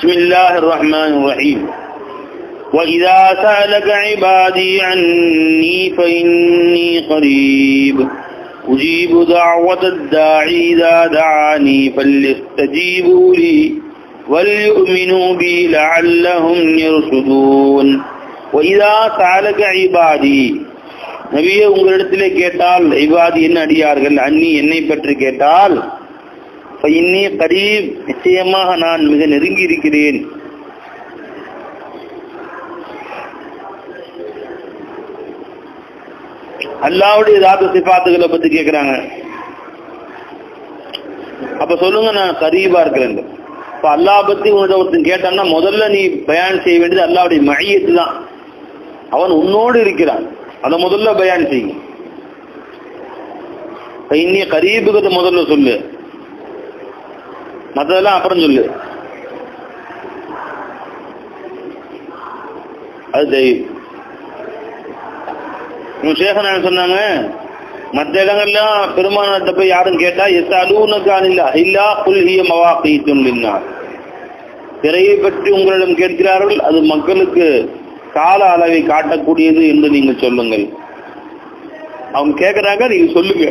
بسم الله الرحمن الرحيم وإذا سألك عبادي عني فإني قريب أجيب دعوة الداعي إذا دعاني فليستجيبوا لي وليؤمنوا بي لعلهم يرشدون وإذا سألك عبادي நபியே உங்களிடத்திலே கேட்டால் இவாதி என்ன அடியார்கள் அன்னி என்னை பற்றி கேட்டால் இன்னி கரீப் நிச்சயமாக நான் மிக நெருங்கி இருக்கிறேன். அல்லாவுடைய தாத்த சிபாத்துகளை பத்தி கேட்கிறாங்க அப்ப சொல்லுங்க நான் கரீபா இருக்கிறேன். இப்ப அல்லா பத்தி உங்கள்ட்ட ஒருத்தன் கேட்டான்னா முதல்ல நீ பயன் செய்ய வேண்டியது அல்லாவுடைய மையத்து தான். அவன் உன்னோடு இருக்கிறான். அதை முதல்ல பயன் செய்யும் இன்னிய கரீபுகத்தை முதல்ல சொல்லு. மற்றதெல்லாம் அப்புறம் சொல்லு. அது தெய்வம் உங்க சேகன் சொன்னாங்க? மற்ற இடங்கள்லாம் பெருமானத்தை போய் யாரும் கேட்டா எஸ் அலூனக்கான் இல்லை இல்லா புல்கிய மவா சொல்லினார் திரையை பற்றி உங்களிடம் கேட்கிறார்கள் அது மக்களுக்கு கால அளவை காட்டக்கூடியது என்று நீங்கள் சொல்லுங்கள். அவங்க கேட்கிறாங்க நீங்க சொல்லுங்க.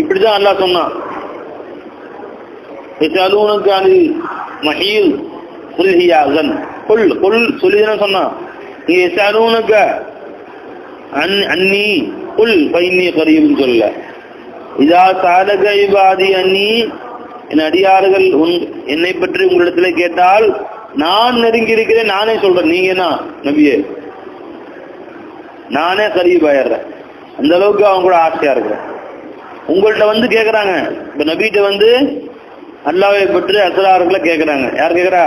இப்படிதான் நல்லா சொன்னான். எஸ்அலூனக்கான் மஹீல் புல்ஹியாகன் கொல் கொல் சொல்லிதான் சொன்னான் நீ எஸ்அலூனக்க அன் அன்னி குல் பைன்னி கரீம் சொல்ல இதா சாலக இபாதி அன்னி என் அடியார்கள் உன் என்னை பற்றி உங்களிடத்துல கேட்டால் நான் நெருங்கி இருக்கிறேன் நானே சொல்றேன். நீங்க என்ன நபியே? நானே கருவி கரீபாயிடுறேன் அந்த அளவுக்கு அவங்க கூட ஆசையா இருக்கிறேன். உங்கள்கிட்ட வந்து கேக்குறாங்க. இப்ப நபிகிட்ட வந்து அல்லாவை பற்றி அசலாறுகளை கேக்குறாங்க. யார் கேட்குறா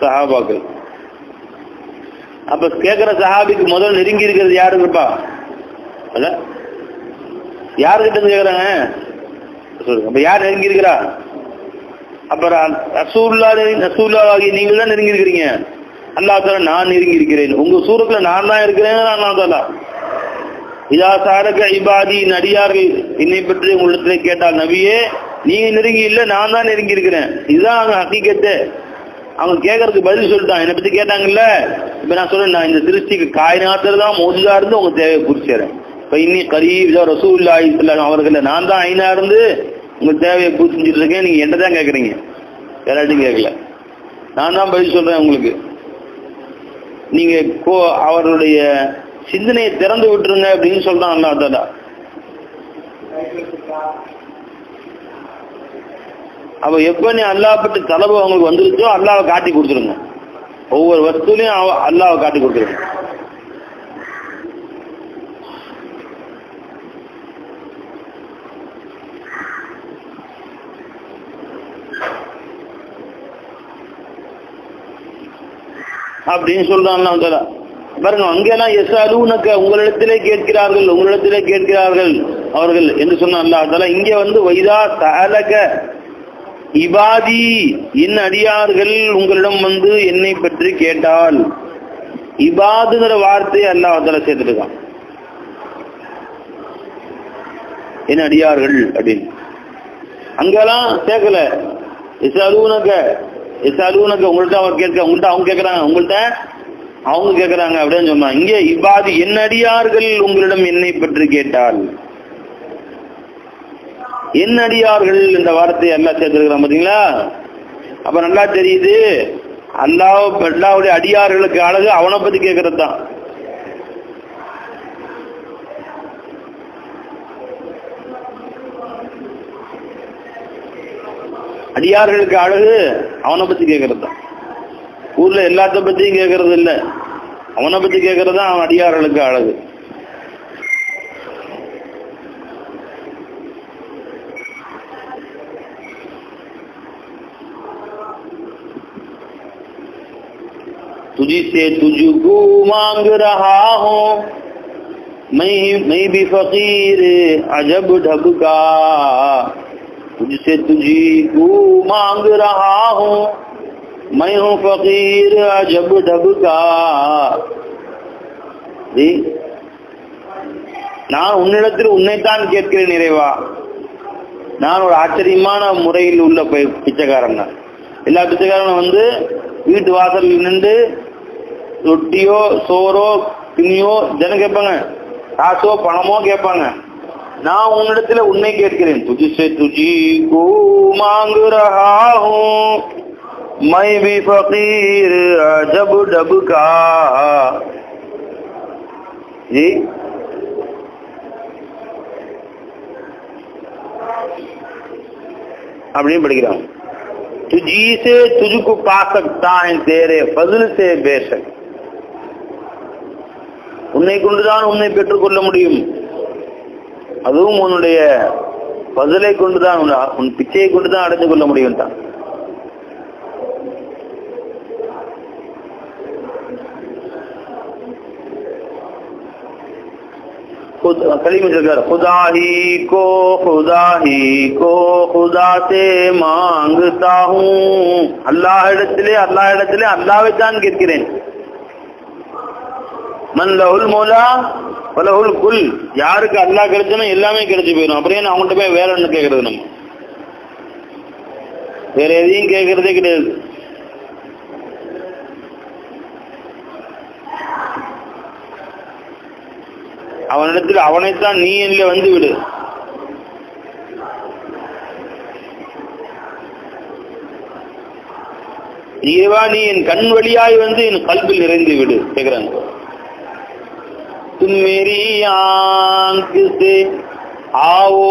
சஹாபாக்கள். அப்ப கேட்குற சஹாபிக்கு முதல் நெருங்கி இருக்கிறது யாரு இருப்பா அல்ல? யாருக்கிட்ட கேட்குறாங்க கேக்குறாங்க? அப்ப யார் நெருங்கி இருக்கிறா? அப்புறம் ரசூல்லா ரசூல்லாவாகி நீங்கள் தான் நெருங்கி இருக்கிறீங்க. அல்லா தால நான் நெருங்கி இருக்கிறேன். உங்க சூரத்துல நான் தான் இருக்கிறேன். நான் தாலா இதா சாரக இபாதி நடிகார்கள் என்னை பற்றி உங்களிடத்தில் கேட்டால் நபியே நீங்க நெருங்கி இல்ல நான் தான் நெருங்கி இருக்கிறேன். இதுதான் அவங்க ஹக்கீக்கத்து அவங்க கேட்கறதுக்கு பதில் சொல்லிட்டான் என்னை பத்தி கேட்டாங்கல்ல? இப்ப நான் சொல்றேன் நான் இந்த திருஷ்டிக்கு காயினாத்துல தான் மோதிதா இருந்து உங்க தேவையை குறிச்சேறேன் இப்ப இன்னி கரீப் ரசூல்லா இஸ்லாம் அவர்கள் நான் தான் ஐநா இருந்து உங்க தேவையை பூர்த்தி இருக்கேன். நீங்க என்ன தான் கேட்குறீங்க. யாராட்டும் கேட்கல. நான் தான் பதில் சொல்றேன் உங்களுக்கு. நீங்க கோ அவருடைய சிந்தனையை திறந்து விட்டுருங்க அப்படின்னு சொல்றான் அல்லா தாலா அப்போ எப்ப நீ அல்லாப்பட்டு பற்றி தலைவு அவங்களுக்கு வந்துருச்சோ அல்லாவை காட்டி கொடுத்துருங்க. ஒவ்வொரு வஸ்துலையும் அவ அல்லாவை காட்டி கொடுத்துருங்க. அப்படின்னு சொல்றான் தாலா பாருங்க அங்கெல்லாம் எஸ் அலுவனக்க உங்களிடத்திலே கேட்கிறார்கள் உங்களிடத்திலே கேட்கிறார்கள் அவர்கள் என்று சொன்னாங்க அல்லா தாலா இங்க வந்து வைதா தலக இபாதி என் அடியார்கள் உங்களிடம் வந்து என்னை பற்றி கேட்டால் இபாதுங்கிற வார்த்தையை அதில் சேர்த்துருக்கான் என் அடியார்கள் அப்படின்னு. அங்கெல்லாம் சேர்க்கல. எஸ் அலுவனக்க எஸ் அலுவனக்க உங்கள்ட்ட அவர் கேட்க உங்கள்ட்ட அவங்க கேட்கறாங்க உங்கள்ட்ட அவங்க கேட்கறாங்க அப்படின்னு சொன்னான். இங்கே இவ்வாறு என் அடியார்கள் உங்களிடம் என்னை பற்றி கேட்டால் என்னடியார்கள் இந்த வார்த்தையை எல்லாம் சேர்த்திருக்கிறான் பார்த்தீங்களா? அப்ப நல்லா தெரியுது. அல்லாஹ் அல்லாவுடைய அடியார்களுக்கு அழகு அவனை பத்தி கேட்கறது தான். அடியார்களுக்கு அழகு அவனை பத்தி கேட்கறது தான். ஊர்ல எல்லாத்த பத்தியும் கேட்கறது இல்லை. அவனை பத்தி கேட்கறது தான் அவன் அடியார்களுக்கு அழகு. तुझी से तुझको मांग रहा हूँ मैं मैं भी फकीर अजब ढब का तुझसे तुझी को मांग रहा हूँ मैं हूँ फकीर अजब ढब का நான் உன்னிடத்தில் உன்னைத்தான் கேட்கிறேன் இறைவா நான் ஒரு ஆச்சரியமான முறையில் உள்ள பி- பிச்சைக்காரன் தான் எல்லா பிச்சைக்காரனும் வந்து வீட்டு வாசல்ல நின்று ரொட்டியோ சோறோ துணியோ ஜனம் கேட்பாங்க காசோ பணமோ கேட்பாங்க நான் உன்னிடத்துல உன்னை கேட்கிறேன் துஜிசே துஜி கோ மாங் ரஹா ஹூம் मैं भी फकीर जब डब का जी அப்படின்னு படிக்கிறாங்க तुझी से तुझको पा सकता है तेरे फजल से बेशक உன்னை கொண்டுதான் உன்னை பெற்றுக்கொள்ள முடியும் அதுவும் உன்னுடைய பதிலை கொண்டுதான் உன் உன் பிச்சையை கொண்டுதான் அடைந்து கொள்ள முடியும் தான் खुद कली में जगह खुदा ही को खुदा ही को खुदा से मांगता हूँ அல்லாஹ் இடத்திலே அல்லாஹ் இடத்திலே அல்லாவை தான் கேட்கிறேன் மன் மோலா மௌலா குல். யாருக்கு அல்லா கிடைச்சனோ எல்லாமே கிடைச்சு போயிடும் அப்புறம் ஏன் அவங்கள்ட்ட போய் வேற ஒன்று கேட்கறது நம்ம? வேற எதையும் கேட்கறதே கிடையாது. அவனிடத்தில் அவனைத்தான் நீ இல்லை வந்து விடு. இறைவா நீ என் கண் வழியாய் வந்து என் கல்வில் நிறைந்து விடு. கேக்குறாங்க. तुम मेरी आंख से आओ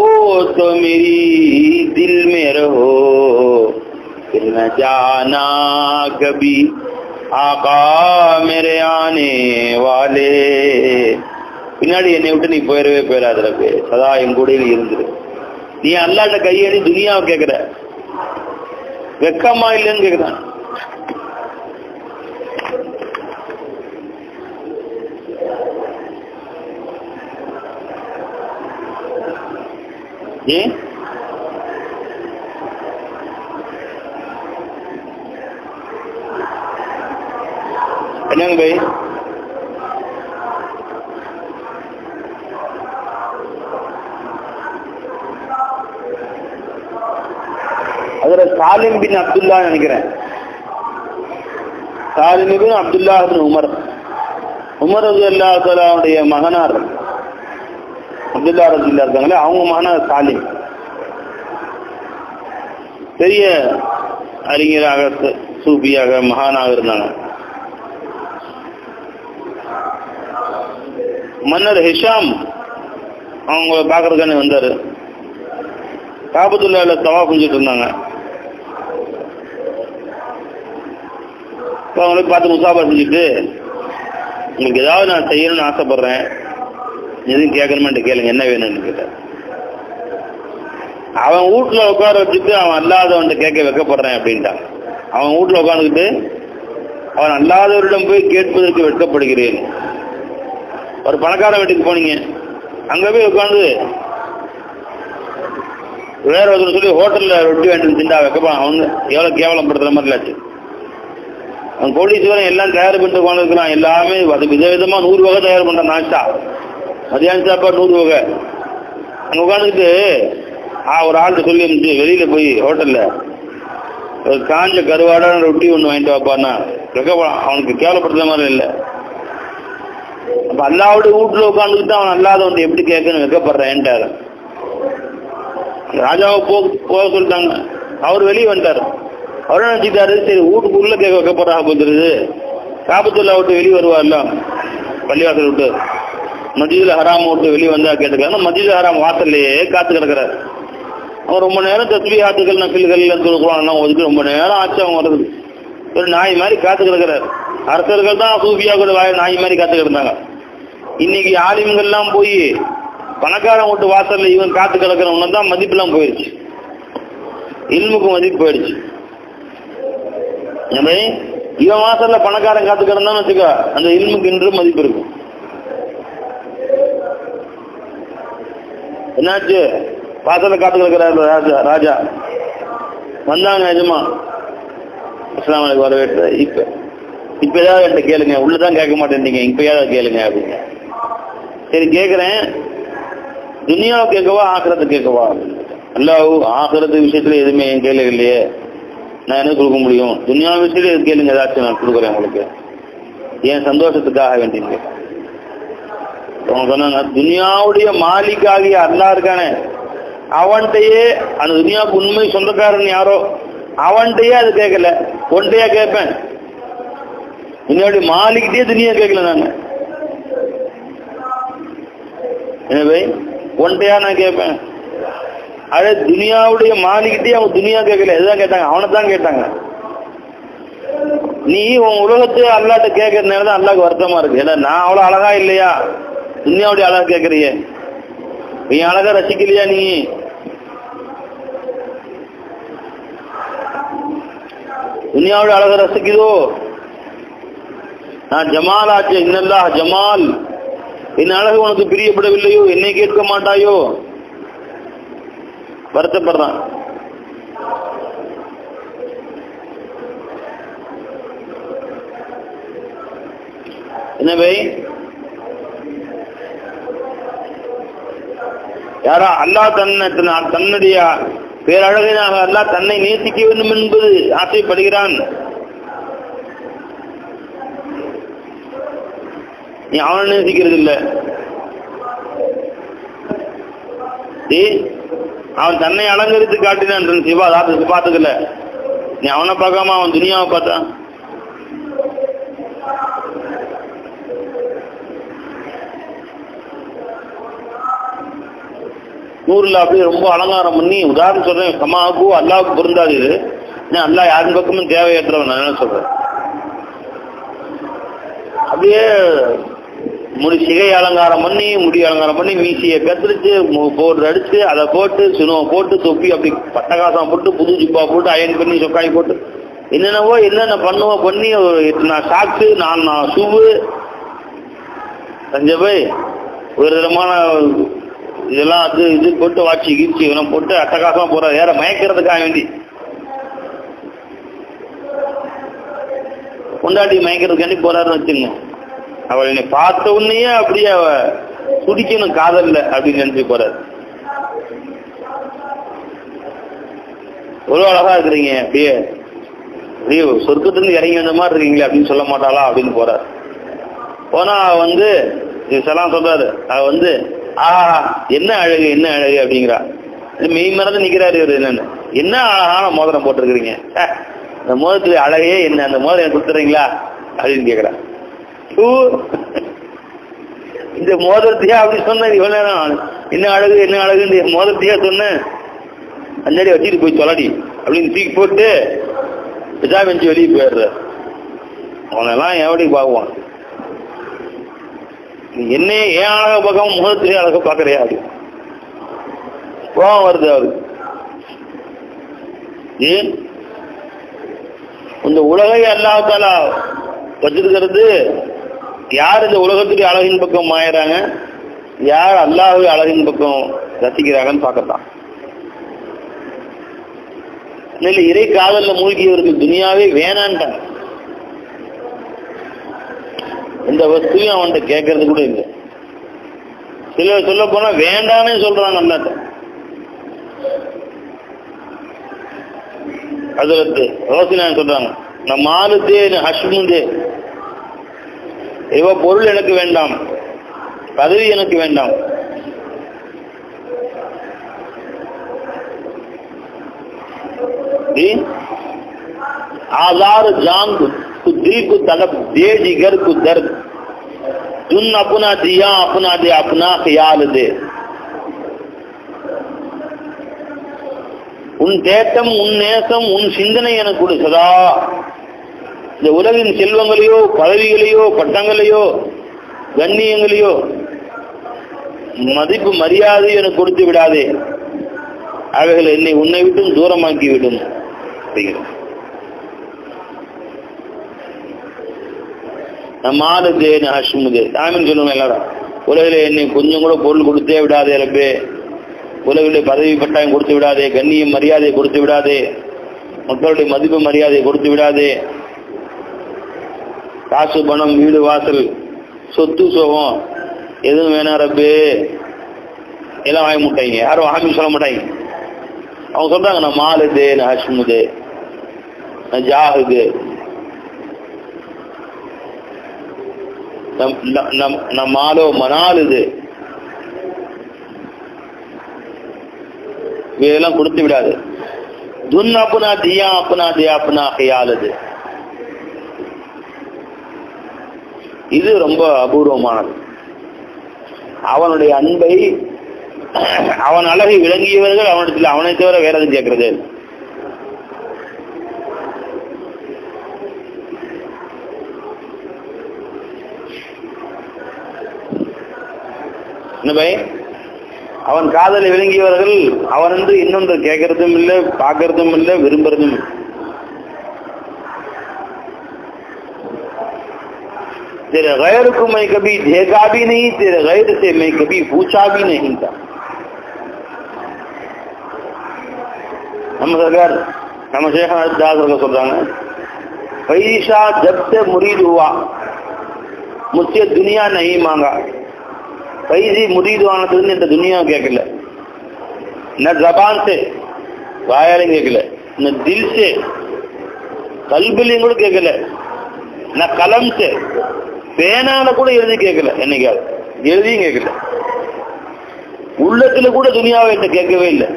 तो मेरी दिल में रहो फिर न जाना कभी आका मेरे आने वाले பின்னாடி என்னை விட்டு நீ போயிடவே போயிடாத ரப்பே சதா என் கூட நீ இருந்துரு நீ அல்லாட்ட கையடி துனியாவை கேட்கிற வெக்கமா இல்லைன்னு கேக்குறான் ஏன் என்னங்க அதுல சாலிம் பின் அப்துல்லா நினைக்கிறேன். Salim bin Abdullah bin Umar Umar ரது மகனார். அப்துல்லா ரஜில்லா இருக்காங்களே அவங்க மகனார் சாலிம். பெரிய அறிஞராக சூபியாக மகானாக இருந்தாங்க. மன்னர் ஹிஷாம் அவங்க பார்க்கறதுக்கானே வந்தாரு. காபத்துள்ள தவா செஞ்சுட்டு இருந்தாங்க. இப்போ அவங்கள பார்த்து முசாபா செஞ்சுட்டு உங்களுக்கு ஏதாவது நான் செய்யணும்னு ஆசைப்படுறேன். எதுவும் கேட்கணுமென்ட்டு கேளுங்க என்ன வேணும்னு கேட்டார் அவன் வீட்டில் உட்கார வச்சுட்டு அவன் அல்லாதவன்ட்ட கேட்க வைக்கப்படுறேன் அப்படின்ட்டான். அவன் வீட்டில் உட்காந்துக்கிட்டு அவன் அல்லாதவரிடம் போய் கேட்பதற்கு வெட்கப்படுகிறேன். ஒரு பணக்காரன் வீட்டுக்கு போனீங்க. அங்க போய் உட்காந்து வேற ஒருத்தர் சொல்லி ஹோட்டல்ல ரொட்டி வாங்கிட்டு திண்டா வைக்கப்பா அவங்க எவ்வளவு கேவலப்படுத்துற மாதிரி ஆச்சு அவன் கோடீஸ்வரன் எல்லாம் தயார் பண்ணிட்டு உட்காந்துருக்கிறான் எல்லாமே அது விதவிதமா நூறு வகை தயார் பண்றான் நாச்சா மதியான சாப்பாடு நூறு வகை. அங்க உட்காந்துக்கிட்டு ஆ ஒரு ஆள்கிட்ட சொல்லி இருந்துச்சு வெளியில போய் ஹோட்டல்ல. ஒரு காஞ்ச கருவாடான ரொட்டி ஒன்று வாங்கிட்டு வாப்பான்னா. வைக்கப்படான் அவனுக்கு கேவலப்படுத்துற மாதிரி இல்லை. அப்ப அல்லாவுடைய வீட்டில் உட்காந்துக்கிட்டு அவன் அல்லாதவன் வந்து எப்படி கேட்கணும் வைக்கப்படுறேன்ட்டாரு ராஜாவை போ போக சொல்லிட்டாங்க. அவர் வெளியே வந்துட்டாரு. அவரும் நினைச்சிட்டாரு சரி வீட்டுக்குள்ளே கேட்க வைக்கப்படுறா போந்துருது காபத்துல்லா விட்டு வெளியே வருவார்ல பள்ளிவாசல் விட்டு. மஜிதுல ஹராம் விட்டு வெளியே வந்தா கேட்டுக்கலாம் மஜிதுல ஹராம் வாசல்லையே காத்து கிடக்கிறார். அவன் ரொம்ப நேரம் தஸ்பி ஆத்துக்கள் நக்கில்கள் கொடுக்குறான் ஒதுக்கி ரொம்ப நேரம் ஆச்சு அவன் வருது. ஒரு நாய் மாதிரி காத்து கிடக்குறாரு. அரசர்கள் தான் சூஃபியா கூட வாய நாய் மாதிரி காத்து கிடந்தாங்க. இன்னைக்கு ஆலிம்கள்லாம் போய் பணக்காரன் வீட்டு வாசல்ல இவன் காத்து கிடக்கிறவன தான் மதிப்புலாம் போயிடுச்சு. இல்முக்கு மதிப்பு போயிடுச்சு. இவன் வாசல்ல பணக்காரன் காத்து கிடந்தான்னு வச்சுக்க அந்த இல்முக்கு இன்றும் மதிப்பு இருக்கும். என்னாச்சு? வாசல்ல காத்து ராஜா ராஜா. வந்தாங்க நிஜமா. இஸ்லாமலுக்கு வரவேற்று இப்ப இப்ப ஏதாவது என்கிட்ட கேளுங்க. உள்ளதான் கேட்க மாட்டேன்றீங்க. இப்ப ஏதாவது கேளுங்க அப்படின்னு. சரி கேட்கிறேன் துனியாவை கேட்கவா ஆக்கிரத்தை கேட்கவா அப்படின்னு ஆகிறது விஷயத்துல எதுவுமே என் கையில இல்லையே. நான் என்ன கொடுக்க முடியும்? துனியா விஷயத்துல கேளுங்க ஏதாச்சும் நான் கொடுக்குறேன் உங்களுக்கு. என் சந்தோஷத்துக்காக வேண்டிங்க சொன்னாங்க துனியாவுடைய மாலிக்காகிய அல்லா இருக்கானே அவன்கிட்டயே அந்த துனியாவுக்கு உண்மை சொந்தக்காரன் யாரோ அவன்கிட்டயே அது கேட்கல. ஒன்றையா கேட்பேன். துனியாவுடைய மாலிக்கிட்டே துனியா கேட்கல நான். எனவே ஒன்றையா நான் கேட்பேன். அதே துனியாவுடைய மாலிக்கிட்டே அவன் துனியா கேட்கல. எதுதான் கேட்டாங்க? அவனை தான் கேட்டாங்க. நீ உன் உலகத்தை அல்லாட்ட கேட்கறதுனால தான் அல்லாக்கு வருத்தமா இருக்கு. ஏன்னா நான் அவ்வளவு அழகா இல்லையா? துன்யாவுடைய அழகு கேட்கறிய நீ அழகா ரசிக்கலையா நீ? துன்யாவுடைய அழகை ரசிக்குதோ? நான் ஜமால் ஆச்சு இன்னல்லா ஜமால். என் அழகு உனக்கு பிரியப்படவில்லையோ? என்னை கேட்க மாட்டாயோ? வருத்தப்படுறான். எனவே யாரா அல்லாஹ் தன்னை தன்னுடைய பேரழகினாக அல்லாஹ் தன்னை நேசிக்க வேண்டும் என்பது ஆசைப்படுகிறான். நீ அவனை நேசிக்கிறது இல்ல. அவன் தன்னை அலங்கரித்து காட்டினான். சிவா பார்த்துக்கல நீ அவனை பார்க்காம அவன் துணியாவை பார்த்தான் நூறுல அப்படியே ரொம்ப அலங்காரம் பண்ணி உதாரணம் சொல்றேன் கமாவுக்கு அல்லாவுக்கு பொருந்தாது இது. நான் அல்லா யாரின் பக்கமும் தேவையற்றவன் நான் என்ன சொல்றேன்? அப்படியே முடி சிகை அலங்காரம் பண்ணி முடி அலங்காரம் பண்ணி மீசியை கத்திரிச்சு போட்டு அடிச்சு அதை போட்டு சுனுவை போட்டு தொப்பி அப்படி பட்டகாசம் போட்டு புது ஜிப்பா போட்டு அயன் பண்ணி சொக்காய் போட்டு. என்னென்னவோ என்னென்ன பண்ணுவோ பண்ணி ஒரு நான் சாக்கு நான் நான் ஷூவு சஞ்சய் ஒரு விதமான இதெல்லாம் அது இது போட்டு வாட்சி கீழ்ச்சி இதெல்லாம் போட்டு அட்டகாசமா போறாரு. யார மயக்கிறதுக்காக வேண்டி. கொண்டாடி மயக்கிறதுக்காண்டி போறாருன்னு வச்சுங்க. அவள் என்னை பார்த்த உடனேயே அப்படியே அவ துடிக்கணும் காதல்ல அப்படின்னு நினைச்சு போறாரு. ஒரு அழகா இருக்கிறீங்க அப்படியே. அப்படியே சொர்க்கத்துலேருந்து இறங்கி வந்த மாதிரி இருக்கீங்களே அப்படின்னு சொல்ல மாட்டாளா அப்படின்னு போறாரு. போனா வந்து இதெல்லாம் சொல்றாரு. அவ வந்து ஆஹா என்ன அழகு என்ன அழகு அப்படிங்கிறா. மெய் மறந்து நிக்கிறாரு இவர் என்னன்னு. என்ன அழகான மோதிரம் போட்டிருக்கிறீங்க? அந்த இந்த மோதிரத்துல அழகே என்ன? அந்த மோதிரம் எனக்கு கொடுத்துறீங்களா? அப்படின்னு கேக்குறா. இந்த மோதிரத்தையா அப்படி சொன்ன இவ்வளவு நேரம். என்ன அழகு என்ன அழகுன்னு மோதிரத்தையா சொன்னேன். அஞ்சாடி வச்சுட்டு போய் சொல்லடி அப்படின்னு தூக்கி போட்டு பிதா வெளியே போயிடுற அவனெல்லாம் எப்படி பார்க்குவான் நீ ஏன் அழக பார்க்காம முகத்திலே அழக பார்க்கறியா அது? கோபம் வருது அவருக்கு. ஏன்? இந்த உலகை அல்லாஹால வச்சிருக்கிறது யார் இந்த உலகத்துடைய அழகின் பக்கம் மாயறாங்க? யார் அல்லாஹ் அழகின் பக்கம் ரசிக்கிறாங்கன்னு பார்க்கத்தான். இல்லை இறை காதலில் மூழ்கியவருக்கு துனியாவே வேணான்ட்டாங்க. எந்த வஸ்தையும் அவன்கிட்ட கேட்கறது கூட இல்லை. சில சொல்ல போனா வேண்டான்னு சொல்றாங்க அல்லாட்ட. அதில் ரோசினா சொல்றாங்க நான் மாலுதே ஹஷ்முதே இவ பொருள் எனக்கு வேண்டாம் பதவி எனக்கு வேண்டாம். ஆதார் ஜாங்கு. जान को दिल को तलब दे जिगर को दर्द तुम अपना दिया अपना दे अपना ख्याल दे உன் தேட்டம் உன் நேசம் உன் சிந்தனை எனக்கு கொடு சதா இந்த உலகின் செல்வங்களையோ பதவிகளையோ பட்டங்களையோ கண்ணியங்களையோ மதிப்பு மரியாதை எனக்கு கொடுத்து விடாதே அவைகள் என்னை உன்னை விட்டும் தூரமாக்கி விடும் அப்படிங்கிறது நம்ம ஆளுக்கு ஹஷ்முது சாமின்னு சொல்லுவாங்க எல்லாரும். உலகில் என்னை கொஞ்சம் கூட பொருள் கொடுத்தே விடாதே ரப்பே. உலகிலே பதவி பட்டாயம் கொடுத்து விடாதே கண்ணியம் மரியாதை கொடுத்து விடாதே. மக்களுடைய மதிப்பு மரியாதை கொடுத்து விடாதே. காசு பணம் வீடு வாசல் சொத்து சோகம். எதுவும் வேணாம் ரப்பே. எல்லாம் வாங்க மாட்டாங்க. யாரும் வாங்கி சொல்ல மாட்டாங்க. அவங்க சொல்றாங்க நான் மாலுது நான் ஹஷ்முது நான் ஜாகுது நம் நம்- மனாலுது இதெல்லாம் கொடுத்து விடாது. துன் அப்புனா தியா அப்புனா தியா அப்புனா கையாளுது இது ரொம்ப அபூர்வமானது. அவனுடைய அன்பை அவன் அழகை விளங்கியவர்கள் அவனிடத்தில் அவனை தவிர வேற எதுவும் கேட்கறது இல்ல. என்ன பை அவன் காதலை விளங்கியவர்கள் அவன் வந்து இன்னொன்று கேட்கறதும் இல்லை பார்க்கறதும் இல்லை விரும்புறதும் இல்லை तेरे गैर को मैं कभी देखा भी नहीं तेरे गैर से मैं कभी पूछा भी नहीं था நம்ம सरकार நம்ம शेख दास சொல்றாங்க पैसा जब से मुरीद हुआ मुझसे दुनिया नहीं मांगा पैसी मुरीद ஆனதுன்னு இந்த துனியா கேட்கல न जबान से வாயாலையும் கேட்கல न दिल से கல்பிலையும் கூட கேட்கல न कलम से பேனால கூட எழுதி கேட்கல என்னைக்காவது எழுதியும் கேட்கல உள்ளத்துல கூட துனியாவை என்கிட்ட கேட்கவே இல்லை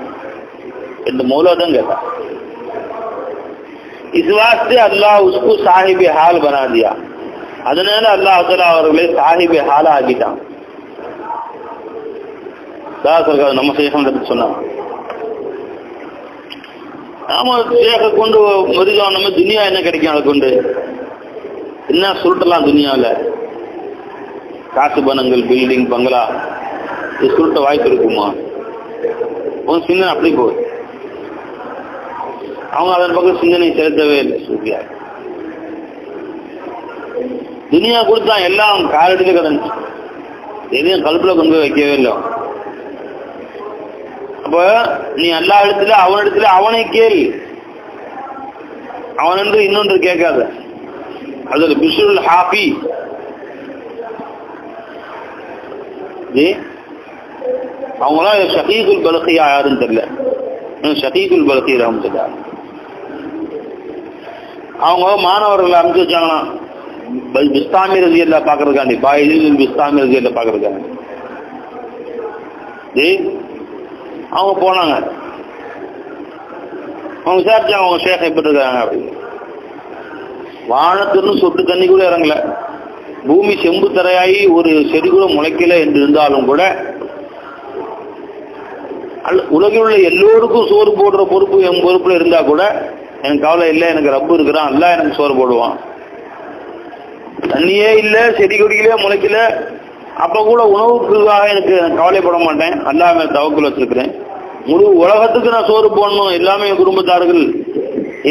இந்த மௌலா தான் கேட்டா इस वास्ते अल्लाह उसको साहिब हाल बना दिया அதனால அல்லாஹ் தஆலா அவர்களை சாஹிபே ஹால ஆக்கிட்டான் தாசர்கள் நம்ம சேகம் சொன்னாங்க. நாம சேக கொண்டு மருஜான் நம்ம துனியா என்ன கிடைக்கும் அதை கொண்டு? என்ன சுருட்டலாம் துனியாவில்? காசு பணங்கள் பில்டிங் பங்களா இது சுருட்ட வாய்ப்பு இருக்குமா? உன் சிந்தனை அப்படி போகுது. அவங்க அதன் பக்கம் சிந்தனை செலுத்தவே இல்லை சூர்யா. துனியா கொடுத்தா எல்லாம் காலத்துல கிடந்துச்சு. எதையும் கல்புல கொண்டு போய் வைக்கவே இல்லை. அப்ப நீ எல்லா இடத்துல அவனிடத்துல அவனை கேள். அவன் என்று இன்னொன்று கேட்காத. அதில் பிசுல் ஹாபி ஜி அவங்களாம் ஷகீகுல் பலகையா யாருன்னு தெரியல. ஷகீகுல் பலகி ரஹமத்துல்லா. அவங்க மாணவர்களை அமைச்சு வச்சாங்களாம். பல் பிஸ்தாமி ரஜியல்ல பாக்குறதுக்காண்டி பாயில் பிஸ்தாமி ரஜியல்ல பாக்குறதுக்காண்டி ஜி அவங்க போனாங்க. அவங்க விசாரிச்சாங்க அவங்க ஷேக் எப்படி இருக்காங்க அப்படின்னு. வானத்துன்னு சொட்டு தண்ணி கூட இறங்கல. பூமி செம்பு தரையாகி ஒரு செடி கூட முளைக்கல என்று இருந்தாலும் கூட அல்ல- உலகில் உள்ள எல்லோருக்கும் சோறு போடுற பொறுப்பு என் பொறுப்புல இருந்தா கூட எனக்கு கவலை இல்லை எனக்கு ரப்பு இருக்கிறான் அல்ல எனக்கு சோறு போடுவான். தண்ணியே இல்லை செடி கொடிகளே முளைக்கல. அப்ப கூட உணவுக்காக எனக்கு கவலைப்பட மாட்டேன். அல்லாஹ் மேல தவக்குள் வச்சிருக்கிறேன். முழு உலகத்துக்கு நான் சோறு போடணும். எல்லாமே என் குடும்பத்தார்கள்.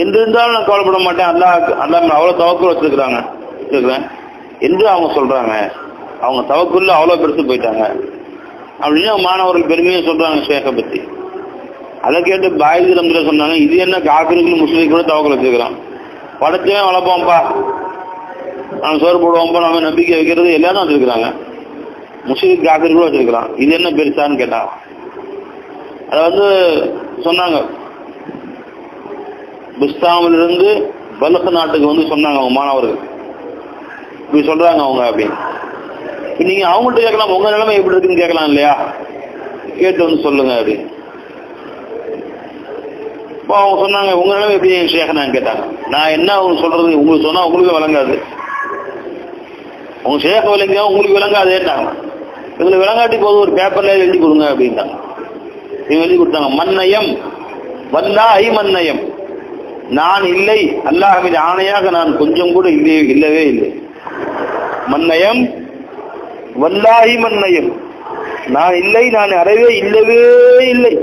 என்றிருந்தாலும் நான் கவலைப்பட மாட்டேன். அல்லா அல்லாஹ் அவ்வளோ அவ்வளவு தவக்குள் வச்சிருக்கிறாங்க. வச்சிருக்கிறேன். என்று அவங்க சொல்கிறாங்க அவங்க தவக்குள்ள அவ்வளோ பெருசு போயிட்டாங்க. அப்படின்னு மாணவர்கள் பெருமையாக சொல்கிறாங்க ஷேக்கை பற்றி அதை கேட்டு பாய்தி ரம்ல சொன்னாங்க இது என்ன காக்கிரிக்கு முஸ்லீம் கூட தவக்கல் வச்சிருக்கிறான். படத்தையும் வளர்ப்போம்ப்பா. நான் சோறு போடுவோம்ப்பா நம்ம நம்பிக்கை வைக்கிறது எல்லாரும் வச்சிருக்கிறாங்க. முஸ்லீம் காக்கிரி கூட வச்சுருக்கிறான். இது என்ன பெருசான்னு கேட்டான் அதை வந்து சொன்னாங்க. பிஸ்தாமிலிருந்து பலக நாட்டுக்கு வந்து சொன்னாங்க அவங்க மாணவர்கள். இப்படி சொல்றாங்க அவங்க அப்படின்னு நீங்கள் அவங்கள்ட்ட கேட்கலாம் உங்கள் நிலைமை எப்படி இருக்குன்னு கேட்கலாம் இல்லையா? கேட்டு வந்து சொல்லுங்க அப்படின்னு இப்போ அவங்க சொன்னாங்க உங்கள் நிலைமை எப்படி ஷேகனான்னு கேட்டாங்க. நான் என்ன அவங்க சொல்றது உங்களுக்கு சொன்னால் உங்களுக்கு விளங்காது. உங்கள் ஷேக விளங்க உங்களுக்கு விளங்காதேட்டாங்க இதுல விளங்காட்டி போது ஒரு பேப்பர்ல எழுதி கொடுங்க அப்படின்ட்டாங்க. எழுதி கொடுத்தாங்க. மன்னயம். வந்தா ஐ மன்னயம். நான் இல்லை. அல்லாஹ்வின் ஆணையாக நான் கொஞ்சம் கூட இல்லை இல்லவே இல்லை. மன்னயம். வல்லாஹி மன்னயம். நான் இல்லை நான் அறவே இல்லவே இல்லை.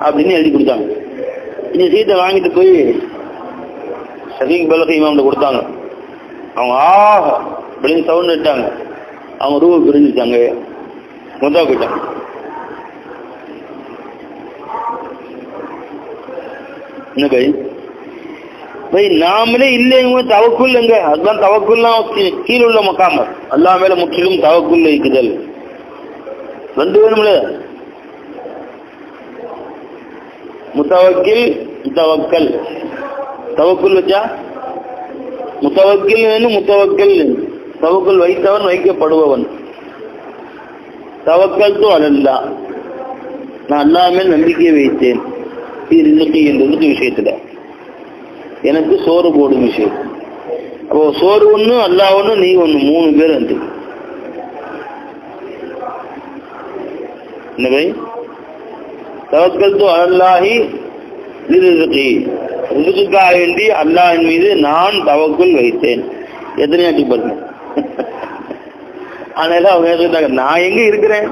அப்படின்னு எழுதி கொடுத்தாங்க. இந்த சீட்டை வாங்கிட்டு போய் ஷகீக் பலகை இமாம்கிட்ட கொடுத்தாங்க. அவங்க ஆஹ் அப்படின்னு சவுண்ட் இட்டாங்க. அவங்க ரூபா பிரிஞ்சுட்டாங்க மொத்தா போயிட்டாங்க. என்ன பை? பை நாமளே இல்லைங்க தவக்குள் எங்க அதுதான் தவக்குல்லாம் கீழே உள்ள மக்காம அல்லா மேல முற்றிலும் தவக்குள் இருக்குதல் ரெண்டு வேணும்ல? முத்தவக்கில் முத்தவக்கல். தவக்குள் வச்சா? முத்தவக்கில் வேணும் முத்தவக்கல் தவக்குல் வைத்தவன் வைக்கப்படுபவன். தவக்கல் தோ அல்லா நான் அல்லாஹ் மேல் நம்பிக்கை வைத்தேன். ரிசுக்கி என்ற விஷயத்துல. எனக்கு சோறு போடும் விஷயம். அப்போ சோறு ஒன்று அல்லா ஒன்று நீ ஒன்று மூணு பேர் வந்து. என்ன பை? தவக்கல் தோ அல்லாஹி ரிசுக்கி ரிசுக்காக வேண்டி அல்லாஹின் மீது நான் தவக்குள் வைத்தேன். எத்தனை ஆட்சி பாருங்க. அதனால அவங்க என்ன நான் எங்க இருக்கிறேன்?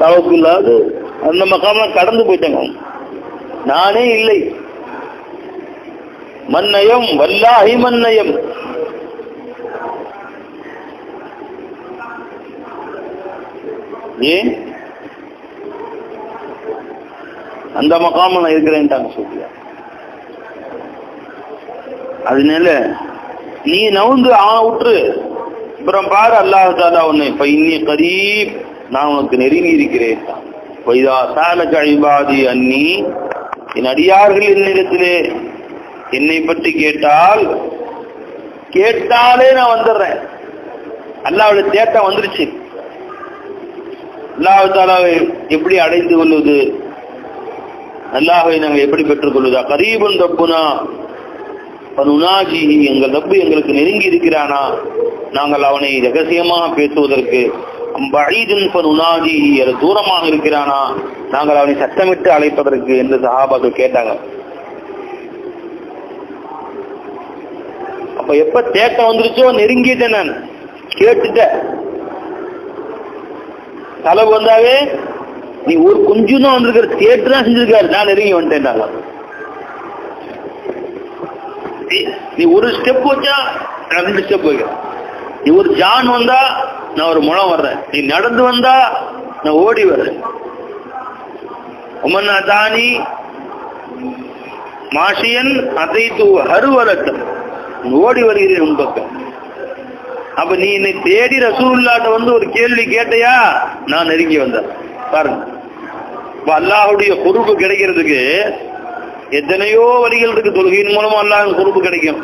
தவக்குள்ளாது. அந்த மக்காம கடந்து போயிட்டாங்க நானே இல்லை. மன்னயம் வல்லாஹி மன்னயம். ஏன்? அந்த மக்காம நான் இருக்கிறேன்ட்டாங்க சொல்லியா அதனால நீ நவுந்து ஆ விட்டுரு அப்புறம் பாரு அல்லாஹாலா உன்னை இப்ப இன்னி கரீப் நான் உனக்கு நெருங்கி இருக்கிறேன். வைதா சாலக அன்னி என் அடியார்கள் என்னிடத்திலே என்னை பற்றி கேட்டால் கேட்டாலே நான் வந்துடுறேன். அல்லாவுடைய தேட்டம் வந்துருச்சு. அல்லாஹ் தாலாவை எப்படி அடைந்து கொள்வது? அல்லாஹை நாங்கள் எப்படி பெற்றுக்கொள்வதா கரீபன் தப்புனா பனுனாஜி எங்கள் ரப்பு எங்களுக்கு நெருங்கி இருக்கிறானா? நாங்கள் அவனை ரகசியமாக பேசுவதற்கு பழீதுன் பனுனாஜி அது தூரமாக இருக்கிறானா? நாங்கள் அவனை சத்தமிட்டு அழைப்பதற்கு என்று சஹாபாக்கள் கேட்டாங்க. அப்ப எப்ப தேக்கம் வந்துருச்சோ? நெருங்கிட்டேன் நான். கேட்டுட்டேன். தலைவு வந்தாவே நீ ஒரு கொஞ்சம் தான் வந்திருக்கிற தேட்டு தான் செஞ்சிருக்காரு. நான் நெருங்கி வந்துட்டேன் நீ- நீ ஒரு ஸ்டெப் வச்சா நான் ரெண்டு ஸ்டெப் வைக்கிறேன் நீ ஒரு ஜான் வந்தா நான் ஒரு முழம் வர்றேன். நீ நடந்து வந்தா நான் ஓடி வர்றேன். உமன் அதானி மாஷியன் அதைத்து ஹருவலட்டம் ஓடி வருகிறேன் உன் பக்கம். அப்ப நீ என்னை தேடி ரசூல்லாட்ட வந்து ஒரு கேள்வி கேட்டையா? நான் நெருங்கி வந்தேன். பாருங்க. இப்ப அல்லாஹுடைய பொறுப்பு கிடைக்கிறதுக்கு எத்தனையோ வழிகள் இருக்கு தொழுகையின் மூலமா அல்லாஹ் பொறுப்பு கிடைக்கும்.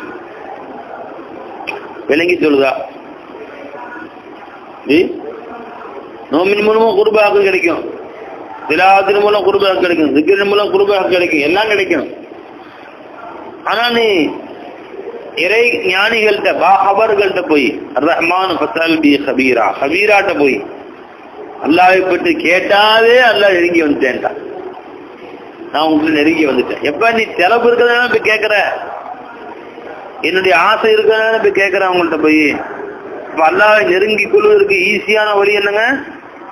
விளங்கி சொல்லுதா? நோமின் மூலமா குருபாக்கு கிடைக்கும். திலாத்தின் மூலம் குருபாக்கு கிடைக்கும். சிக்கிரின் மூலம் குருபாக்கு கிடைக்கும். எல்லாம் கிடைக்கும். ஆனா நீ இறை ஞானிகள்கிட்ட பாஹபர்கள்ட்ட போய் ரஹ்மான் ஃபசல் பி ஹபீரா ஹபீராட்ட போய் அல்லாவை பற்றி கேட்டாவே அல்லாஹ் எழுங்கி வந்துட்டேன்டா. நான் உங்களை நெருங்கி வந்துட்டேன். எப்ப நீ செலவு இருக்கிறதான போய் கேட்கற என்னுடைய ஆசை இருக்கிறதான போய் கேட்கற அவங்கள்ட்ட போய்? இப்ப அல்லாவை நெருங்கி கொள்வதற்கு ஈஸியான வழி என்னங்க?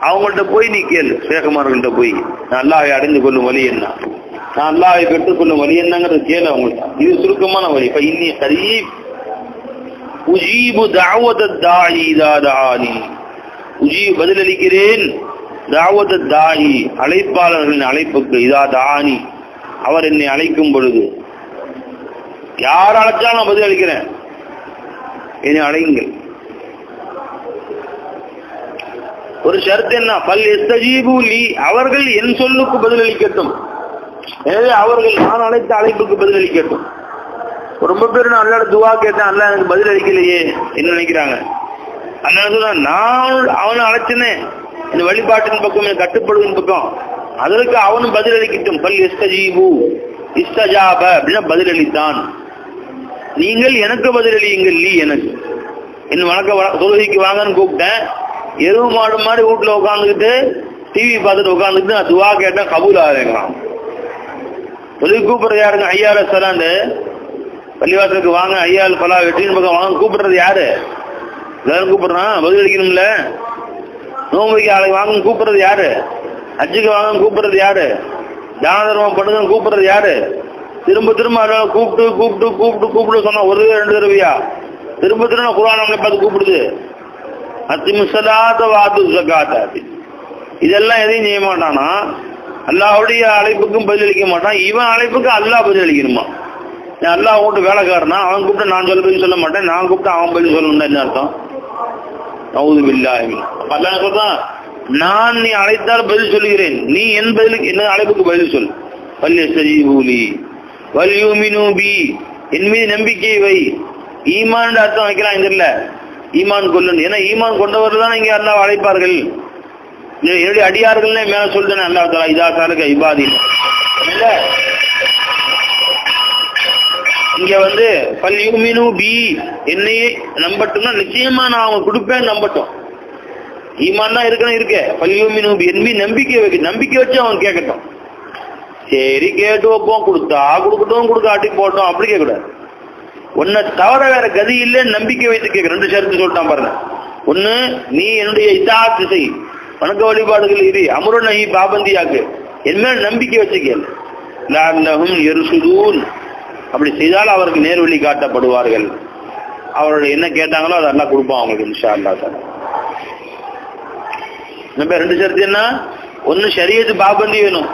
அவங்கள்ட்ட போய் நீ கேளு. சேகமார்கள்ட்ட போய். நான் அல்லாவை அடைந்து கொள்ளும் வழி என்ன? நான் அல்லாவை பெற்றுக்கொள்ளும் வழி என்னங்கிறது கேளு அவங்கள்ட்ட. இது சுருக்கமான வழி. இப்ப இன்னி சரி உஜீபு தாவத தாயி தாதானி உஜி பதிலளிக்கிறேன். தாவத தாயி அழைப்பாளர்களின் அழைப்புக்கு இதா தானி. அவர் என்னை அழைக்கும் பொழுது யார் அழைச்சாலும் நான் பதில் அளிக்கிறேன். என்னை அழையுங்கள். ஒரு ஷர்த் என்ன? பல் எஸ்தஜீபு லி. அவர்கள் என் சொல்லுக்கு பதிலளிக்கட்டும் எனவே அவர்கள் நான் அழைத்த அழைப்புக்கு பதிலளிக்கட்டும் ரொம்ப பேர் நான் அல்லாட துவா கேட்டேன் அல்ல எனக்கு பதில் அளிக்கலையே. என்ன நினைக்கிறாங்க? அல்லா சொன்னா நான் அவனை அழைச்சனே. இந்த வழிபாட்டின் பக்கம் என் கட்டுப்படுவதன் பக்கம். அதற்கு அவனும் பதிலளிக்கட்டும். பல் எஸ்தஜீபு இஸ்தஜாப அப்படின்னா பதிலளித்தான். நீங்கள் எனக்கு பதிலளியுங்கள் லீ எனக்கு. என் வணக்க தொழுகைக்கு வாங்கன்னு கூப்பிட்டேன். எருவு மாடு மாதிரி வீட்டில் உட்காந்துக்கிட்டு டிவி பார்த்துட்டு உட்காந்துக்கிட்டு நான் துவா கேட்டேன் கபூல் ஆகுறேங்களாம் தொழில் கூப்பிடுறது யாருங்க? ஐயாவில் சொல்லாண்டு பள்ளிவாசலுக்கு வாங்க ஐயாவில் பலா வெற்றியின் பக்கம் வாங்க. கூப்பிடுறது யாரு? எல்லாரும் கூப்பிடுறான். பதில் அளிக்கணும்ல நோம்புக்கு ஆளை வாங்க கூப்பிடுறது யாரு? அஜிக்கு வாங்க கூப்பிடுறது யாரு? தான தர்மம் பண்ணுங்க கூப்பிடுறது யாரு? திரும்ப திரும்ப அதனால கூப்பிட்டு கூப்பிட்டு கூப்பிட்டு கூப்பிட்டு சொன்ன ஒரு ரெண்டு தடவையா? திரும்ப திரும்ப குரான் நம்மளை பார்த்து கூப்பிடுது. அத்திமிசலாத வாத்து ஜகாத்தா இதெல்லாம் எதையும் செய்ய மாட்டானா? அல்லாவுடைய அழைப்புக்கும் பதிலளிக்க மாட்டான். இவன் அழைப்புக்கு அல்லா பதிலளிக்கணுமா? நான் அல்லாஹ் கூப்பிட்டு வேலைக்காரனா? அவன் கூப்பிட்டு நான் சொல்ல பதில் சொல்ல மாட்டேன். நான் கூப்பிட்டு அவன் பதில் சொல்லணும்னு என்ன அர்த்தம்? அல்லாஹ் சொல்றான்? நான் நீ அழைத்தால் பதில் சொல்லுகிறேன். நீ என் பதிலுக்கு என்ன அழைப்புக்கு பதில் சொல். வல்ய சஜீபூலி வல்யூமினு பி. என் மீது நம்பிக்கை வை. ஈமான் அர்த்தம் வைக்கிறான் இங்க ஈமான் கொல்லன் ஏன்னா ஈமான் கொண்டவர்கள் தான் இங்க அல்லாஹ் அழைப்பார்கள். என்னுடைய அடியார்கள்னே மேல சொல்றேன் அல்லாஹ் தலா இதா சாலுக இபாதி. இல்லை இங்க வந்து பல் யூமினு பி என்னையே நம்பட்டும்னா நிச்சயமா நான் அவங்க கொடுப்பேன் நம்பட்டும். ஈமான் தான் இருக்கணும் இருக்க. பல் யூமினு பி என்பி நம்பிக்கை வைக்க நம்பிக்கை வச்சு அவன் கேட்கட்டும். சரி கேட்டு வைப்போம். கொடுத்தா கொடுக்கட்டும் கொடுக்காட்டி போட்டோம். அப்படி கேட்கக்கூடாது. உன்னை தவிர வேற கதி இல்லை நம்பிக்கை வைத்து கேட்க. ரெண்டு சேர்த்து சொல்லிட்டான் பாருங்க. ஒன்னு நீ என்னுடைய இதா திசை. வணக்க வழிபாடுகள் இது. அமரு நகி பாபந்தியாக்கு. என் மேல் நம்பிக்கை வச்சுக்கேன். கேள் எருசுதூன். அப்படி செய்தால் அவருக்கு நேர்வழி காட்டப்படுவார்கள். அவர்கள் என்ன கேட்டாங்களோ அதெல்லாம் கொடுப்பான் அவங்களுக்கு இன்ஷா அல்லா சார். நம்ம ரெண்டு சேர்த்து என்ன? ஒன்னு சரியது பாபந்தி வேணும்.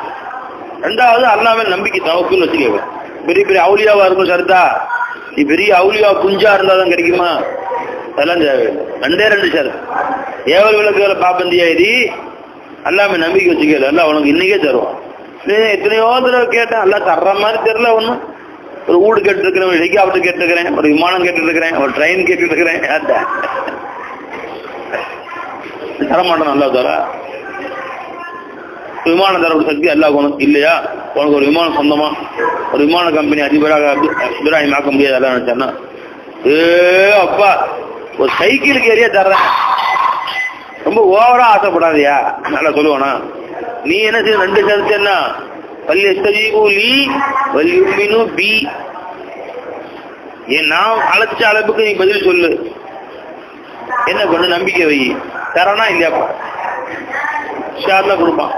ரெண்டாவது அல்லாமே நம்பிக்கை தவக்குன்னு வச்சுக்கோங்க. பெரிய பெரிய அவுலியாவா இருக்கும் சரத்தா? நீ பெரிய அவுலியா புஞ்சா இருந்தா தான் கிடைக்குமா? அதெல்லாம் தேவையில்லை. ரெண்டே ரெண்டு சார் ஏவல் விளக்குகளை பாபந்தியா எல்லாமே அல்லாம நம்பிக்கை வச்சுக்கல எல்லாம் உனக்கு இன்னைக்கே தருவான். நீ எத்தனையோ தடவை கேட்டேன் எல்லாம் தர்ற மாதிரி தெரியல ஒன்றும் ஒரு வீடு கேட்டுருக்கிறேன் ஒரு ஹெலிகாப்டர் கேட்டுருக்கிறேன் ஒரு விமானம் கேட்டுருக்கிறேன் ஒரு ட்ரெயின் கேட்டுருக்கிறேன். ஏன்டா தரமாட்டேன் நல்லா தர. விமானம் தரக்கூடிய சக்தி அல்லாஹ் உனக்கு இல்லையா? உனக்கு ஒரு விமானம் சொந்தமா? ஒரு விமான கம்பெனி அதிபராக அப்து- இப்ராஹிம் ஆக்க முடியாது அல்லாஹ் நினைச்சானா ஏ அப்பா ஒரு சைக்கிளுக்கு ஏரியா தர்றேன். ரொம்ப ஓவரா ஆசைப்படாதயா? நல்லா சொல்லுவானா. நீ என்ன செய்ய ரெண்டு சேர்த்து என்ன பல்யஸ்தீபூலி வல்யுமினு பி என் நான் அழைச்ச அளவுக்கு நீ பதில் சொல்லு. என்ன பண்ணு? நம்பிக்கை வை. தரானா இல்லையாப்பா ஷார்லாம் கொடுப்பான்